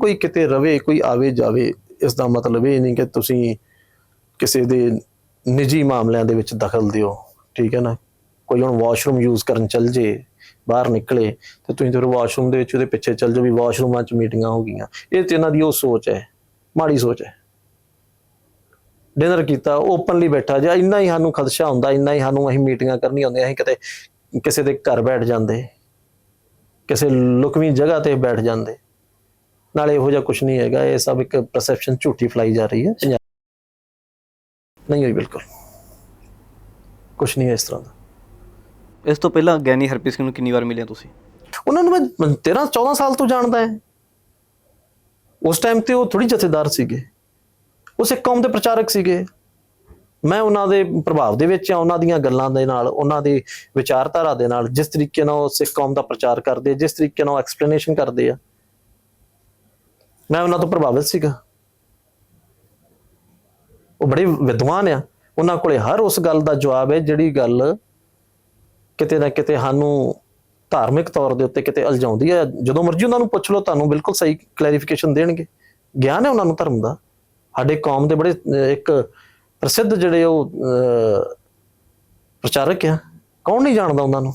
ਕੋਈ ਕਿਤੇ ਰਵੇ, ਕੋਈ ਆਵੇ ਜਾਵੇ ਇਸ ਦਾ ਮਤਲਬ ਇਹ ਨਹੀਂ ਕਿ ਤੁਸੀਂ ਕਿਸੇ ਦੇ ਨਿੱਜੀ ਮਾਮਲਿਆਂ ਦੇ ਵਿੱਚ ਦਖਲ ਦਿਓ, ਠੀਕ ਹੈ ਨਾ? ਕੋਈ ਹੁਣ ਵਾਸ਼ਰੂਮ ਯੂਜ਼ ਕਰਨ ਚੱਲ ਜੇ, ਬਾਹਰ ਨਿਕਲੇ, ਤੇ ਤੁਸੀਂ ਤੇ ਵਾਸ਼ਰੂਮ ਦੇ ਵਿੱਚ ਉਹਦੇ ਪਿੱਛੇ ਚੱਲ ਜਾਓ ਵੀ ਵਾਸ਼ਰੂਮਾਂ 'ਚ ਮੀਟਿੰਗਾਂ ਹੋ ਗਈਆਂ। ਇਹ ਤੇ ਇਹਨਾਂ ਦੀ ਉਹ ਸੋਚ ਹੈ, ਮਾੜੀ ਸੋਚ ਹੈ। ਡਿਨਰ ਕੀਤਾ ਓਪਨਲੀ ਬੈਠਾ, ਜਾਂ ਇੰਨਾ ਹੀ ਸਾਨੂੰ ਖਦਸ਼ਾ ਹੁੰਦਾ, ਇੰਨਾ ਹੀ ਸਾਨੂੰ ਅਸੀਂ ਮੀਟਿੰਗਾਂ ਕਰਨੀਆਂ ਹੁੰਦੀਆਂ, ਅਸੀਂ ਕਿਤੇ ਕਿਸੇ ਦੇ ਘਰ ਬੈਠ ਜਾਂਦੇ, ਕਿਸੇ ਲੁਕਵੀਂ ਜਗ੍ਹਾ ਤੇ ਬੈਠ ਜਾਂਦੇ। ਨਾਲੇ ਇਹੋ ਜਿਹਾ ਕੁਝ ਨਹੀਂ ਹੈਗਾ ਇਹ ਸਭ ਇੱਕ ਪਰਸੈਪਸ਼ਨ ਝੂਠੀ ਫਲਾਈ ਜਾ ਰਹੀ ਹੈ ਪੰਜਾਬ ਨਹੀਂ ਹੋਈ ਬਿਲਕੁਲ। ਕੁਝ ਨਹੀਂ ਹੈ ਇਸ ਤਰ੍ਹਾਂ ਦਾ। ਇਸ ਤੋਂ ਪਹਿਲਾਂ ਗਿਆਨੀ ਹਰਪ੍ਰੀਤ ਸਿੰਘ ਨੂੰ ਕਿੰਨੀ ਵਾਰ ਮਿਲੇ ਤੁਸੀਂ? ਉਹਨਾਂ ਨੂੰ ਮੈਂ 13 14 ਸਾਲ ਤੋਂ ਜਾਣਦਾ ਹਾਂ। ਉਸ ਟਾਈਮ ਤੇ ਉਹ ਥੋੜੀ ਜਥੇਦਾਰ ਸੀਗੇ। ਉਹ ਸਿੱਖ ਕੌਮ ਦੇ ਪ੍ਰਚਾਰਕ ਸੀਗੇ। ਮੈਂ ਉਹਨਾਂ ਦੇ ਪ੍ਰਭਾਵ ਦੇ ਵਿੱਚ ਆ ਉਹਨਾਂ ਦੀਆਂ ਗੱਲਾਂ ਦੇ ਨਾਲ ਉਹਨਾਂ ਦੀ ਵਿਚਾਰਧਾਰਾ ਦੇ ਨਾਲ ਜਿਸ ਤਰੀਕੇ ਨਾਲ ਉਹ ਸਿੱਖ ਕੌਮ ਦਾ ਪ੍ਰਚਾਰ ਕਰਦੇ ਜਿਸ ਤਰੀਕੇ ਨਾਲ ਐਕਸਪਲੇਨੇਸ਼ਨ ਕਰਦੇ ਆ। ਮੈਂ ਉਹਨਾਂ ਤੋਂ ਪ੍ਰਭਾਵਿਤ ਸੀਗਾ। ਉਹ ਬੜੇ ਵਿਦਵਾਨ ਆ। ਉਹਨਾਂ ਕੋਲੇ ਹਰ ਉਸ ਗੱਲ ਦਾ ਜਵਾਬ ਹੈ ਜਿਹੜੀ ਗੱਲ ਕਿਤੇ ਨਾ ਕਿਤੇ ਸਾਨੂੰ ਧਾਰਮਿਕ ਤੌਰ ਦੇ ਉੱਤੇ ਕਿਤੇ ਅਲਝਾਉਂਦੀ ਹੈ ਜਦੋਂ ਮਰਜ਼ੀ ਉਹਨਾਂ ਨੂੰ ਪੁੱਛ ਲਓ, ਤੁਹਾਨੂੰ ਬਿਲਕੁਲ ਸਹੀ ਕਲੈਰੀਫਿਕੇਸ਼ਨ ਦੇਣਗੇ। ਗਿਆਨ ਹੈ ਉਹਨਾਂ ਨੂੰ ਧਰਮ ਦਾ। ਸਾਡੇ ਕੌਮ ਦੇ ਬੜੇ ਇੱਕ ਪ੍ਰਸਿੱਧ ਜਿਹੜੇ ਉਹ ਪ੍ਰਚਾਰਕ ਆ। ਕੌਣ ਨਹੀਂ ਜਾਣਦਾ ਉਹਨਾਂ ਨੂੰ?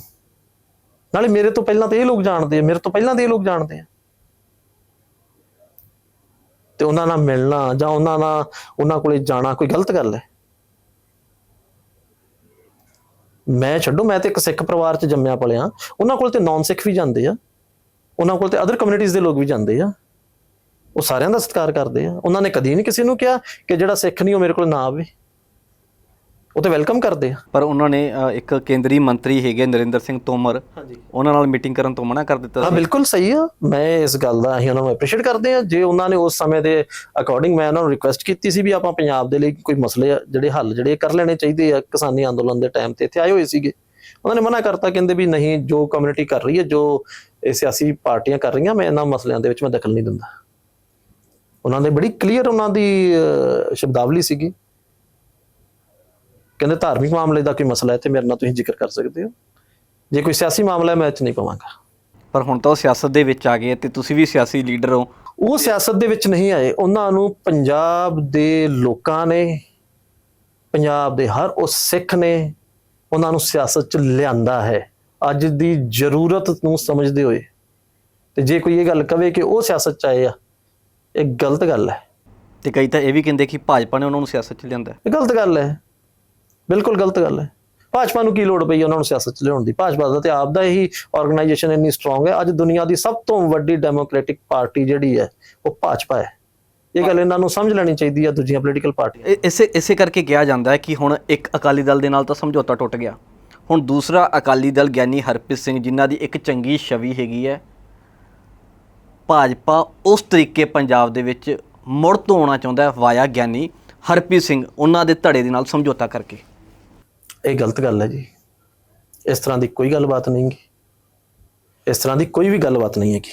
ਨਾਲੇ ਮੇਰੇ ਤੋਂ ਪਹਿਲਾਂ ਤਾਂ ਇਹ ਲੋਕ ਜਾਣਦੇ ਆ, ਮੇਰੇ ਤੋਂ ਪਹਿਲਾਂ ਤੇ ਇਹ ਲੋਕ ਜਾਣਦੇ ਆ। ਤੇ ਉਹਨਾਂ ਨਾਲ ਮਿਲਣਾ ਜਾਂ ਉਹਨਾਂ ਨਾਲ ਉਹਨਾਂ ਕੋਲੇ ਜਾਣਾ ਕੋਈ ਗਲਤ ਗੱਲ ਹੈ? ਮੈਂ ਛੱਡੋ, ਮੈਂ ਤੇ ਇੱਕ ਸਿੱਖ ਪਰਿਵਾਰ ਚ ਜੰਮਿਆ ਪਲਿਆ ਉਹਨਾਂ ਕੋਲ ਤੇ ਨਾਨ ਸਿੱਖ ਵੀ ਜਾਂਦੇ ਆ। ਉਹਨਾਂ ਕੋਲ ਤੇ ਅਦਰ ਕਮਿਊਨਿਟੀਜ਼ ਦੇ ਲੋਕ ਵੀ ਜਾਂਦੇ ਆ। ਉਹ ਸਾਰਿਆਂ ਦਾ ਸਤਿਕਾਰ ਕਰਦੇ ਆ। ਉਹਨਾਂ ਨੇ ਕਦੀ ਨਹੀਂ ਕਿਸੇ ਨੂੰ ਕਿਹਾ ਕਿ ਜਿਹੜਾ ਸਿੱਖ ਨਹੀਂ ਉਹ ਮੇਰੇ ਕੋਲ ਨਾ ਆਵੇ। ਉਹ ਤੇ ਵੈਲਕਮ ਕਰਦੇ ਆ। ਪਰ ਉਹਨਾਂ ਨੇ ਅ, ਇੱਕ ਕੇਂਦਰੀ ਮੰਤਰੀ ਹੈਗੇ ਨਰਿੰਦਰ ਸਿੰਘ ਤੋਮਰ ਹਾਂਜੀ। ਉਹਨਾਂ ਨਾਲ ਮੀਟਿੰਗ ਕਰਨ ਤੋਂ ਮਨਾ ਕਰ ਦਿੱਤਾ ਹਾਂ ਸੀ। ਬਿਲਕੁਲ ਸਹੀ ਆ। ਮੈਂ ਇਸ ਗੱਲ ਦਾ ਅਸੀਂ ਉਹਨਾਂ ਨੂੰ ਐਪਰੀਸ਼ੀਏਟ ਕਰਦੇ ਆ। ਜੇ ਉਹਨਾਂ ਨੇ ਉਸ ਸਮੇਂ ਦੇ ਅਕੋਰਡਿੰਗ ਮੈਂ ਉਹਨਾਂ ਨੂੰ ਰਿਕੁਐਸਟ ਕੀਤੀ ਸੀ ਵੀ ਆਪਾਂ ਪੰਜਾਬ ਦੇ ਲਈ ਕੋਈ ਮਸਲੇ ਆ ਜਿਹੜੇ ਹੱਲ ਜਿਹੜੇ ਕਰ ਲੈਣੇ ਚਾਹੀਦੇ ਆ ਕਿਸਾਨੀ ਅੰਦੋਲਨ ਦੇ ਟਾਈਮ ਤੇ ਇੱਥੇ ਆਏ ਹੋਏ ਸੀਗੇ। ਉਹਨਾਂ ਨੇ ਮਨਾ ਕਰਤਾ ਕਹਿੰਦੇ ਵੀ ਨਹੀਂ ਜੋ ਕਮਿਊਨਿਟੀ ਕਰ ਰਹੀ ਹੈ ਜੋ ਇਹ ਸਿਆਸੀ ਪਾਰਟੀਆਂ ਕਰ ਰਹੀਆਂ ਮੈਂ ਇਹਨਾਂ ਮਸਲਿਆਂ ਦੇ ਵਿੱਚ ਮੈਂ ਦਖਲ ਨਹੀਂ ਦਿੰਦਾ। ਉਹਨਾਂ ਨੇ ਬੜੀ ਕਲੀਅਰ ਉਹਨਾਂ ਦੀ ਅਹ, ਸ਼ਬਦਾਵਲੀ ਸੀਗੀ। ਕਹਿੰਦੇ ਧਾਰਮਿਕ ਮਾਮਲੇ ਦਾ ਕੋਈ ਮਸਲਾ ਹੈ ਤੇ ਮੇਰੇ ਨਾਲ ਤੁਸੀਂ ਜ਼ਿਕਰ ਕਰ ਸਕਦੇ ਹੋ। ਜੇ ਕੋਈ ਸਿਆਸੀ ਮਾਮਲਾ ਹੈ ਮੈਂ 'ਚ ਨਹੀਂ ਪਵਾਂਗਾ। ਪਰ ਹੁਣ ਤਾਂ ਉਹ ਸਿਆਸਤ ਦੇ ਵਿੱਚ ਆ ਗਏ ਤੇ ਤੁਸੀਂ ਵੀ ਸਿਆਸੀ ਲੀਡਰ ਹੋ। ਉਹ ਸਿਆਸਤ ਦੇ ਵਿੱਚ ਨਹੀਂ ਆਏ। ਉਹਨਾਂ ਨੂੰ ਪੰਜਾਬ ਦੇ ਲੋਕਾਂ ਨੇ ਪੰਜਾਬ ਦੇ ਹਰ ਉਸ ਸਿੱਖ ਨੇ ਉਹਨਾਂ ਨੂੰ ਸਿਆਸਤ 'ਚ ਲਿਆਂਦਾ ਹੈ। ਅੱਜ ਦੀ ਜ਼ਰੂਰਤ ਨੂੰ ਸਮਝਦੇ ਹੋਏ। ਤੇ ਜੇ ਕੋਈ ਇਹ ਗੱਲ ਕਵੇ ਕਿ ਉਹ ਸਿਆਸਤ 'ਚ ਆਏ ਆ ਇਹ ਗਲਤ ਗੱਲ ਹੈ। ਤੇ ਕਈ ਤਾਂ ਇਹ ਵੀ ਕਹਿੰਦੇ ਕਿ ਭਾਜਪਾ ਨੇ ਉਹਨਾਂ ਨੂੰ ਸਿਆਸਤ 'ਚ ਲਿਆਂਦਾ ਇਹ ਗਲਤ ਗੱਲ ਹੈ। ਬਿਲਕੁਲ ਗਲਤ ਗੱਲ ਹੈ। ਭਾਜਪਾ ਨੂੰ ਕੀ ਲੋੜ ਪਈ ਉਹਨਾਂ ਨੂੰ ਸਿਆਸਤ 'ਚ ਲਿਆਉਣ ਦੀ? ਭਾਜਪਾ ਦਾ ਤੇ ਆਪ ਦਾ ਹੀ ਆਰਗੇਨਾਈਜੇਸ਼ਨ ਇੰਨੀ ਸਟਰੋਂਗ ਹੈ। ਅੱਜ ਦੁਨੀਆ ਦੀ ਸਭ ਤੋਂ ਵੱਡੀ ਡੈਮੋਕ੍ਰੈਟਿਕ ਪਾਰਟੀ ਜਿਹੜੀ ਹੈ, ਉਹ ਭਾਜਪਾ ਹੈ। ਇਹ ਗੱਲ ਇਹਨਾਂ ਨੂੰ ਸਮਝ ਲੈਣੀ ਚਾਹੀਦੀ ਹੈ ਦੂਜੀਆਂ ਪੋਲੀਟੀਕਲ ਪਾਰਟੀਆਂ ਇਹ- ਇਸੇ ਇਸੇ ਕਰਕੇ ਕਿਹਾ ਜਾਂਦਾ ਹੈ ਕਿ ਹੁਣ ਇੱਕ ਅਕਾਲੀ ਦਲ ਦੇ ਨਾਲ ਤਾਂ ਸਮਝੌਤਾ ਟੁੱਟ ਗਿਆ। ਹੁਣ ਦੂਸਰਾ ਅਕਾਲੀ ਦਲ ਗਿਆਨੀ ਹਰਪ੍ਰੀਤ ਸਿੰਘ ਜਿਨ੍ਹਾਂ ਦੀ ਇੱਕ ਚੰਗੀ ਛਵੀ ਹੈਗੀ ਹੈ, ਭਾਜਪਾ ਉਸ ਤਰੀਕੇ ਪੰਜਾਬ ਦੇ ਵਿੱਚ ਮੁੜ ਤੋਂ ਆਉਣਾ ਚਾਹੁੰਦਾ ਹੈ ਵਾਇਆ ਗਿਆਨੀ ਹਰਪ੍ਰੀਤ ਸਿੰਘ, ਉਹਨਾਂ ਦੇ ਧੜੇ ਦੇ ਨਾਲ ਸਮਝੌਤਾ ਕਰਕੇ। ਇਹ ਗਲਤ ਗੱਲ ਹੈ ਜੀ। ਇਸ ਤਰ੍ਹਾਂ ਦੀ ਕੋਈ ਗੱਲਬਾਤ ਨਹੀਂ ਗੀ ਇਸ ਤਰ੍ਹਾਂ ਦੀ ਕੋਈ ਵੀ ਗੱਲਬਾਤ ਨਹੀਂ ਹੈਗੀ।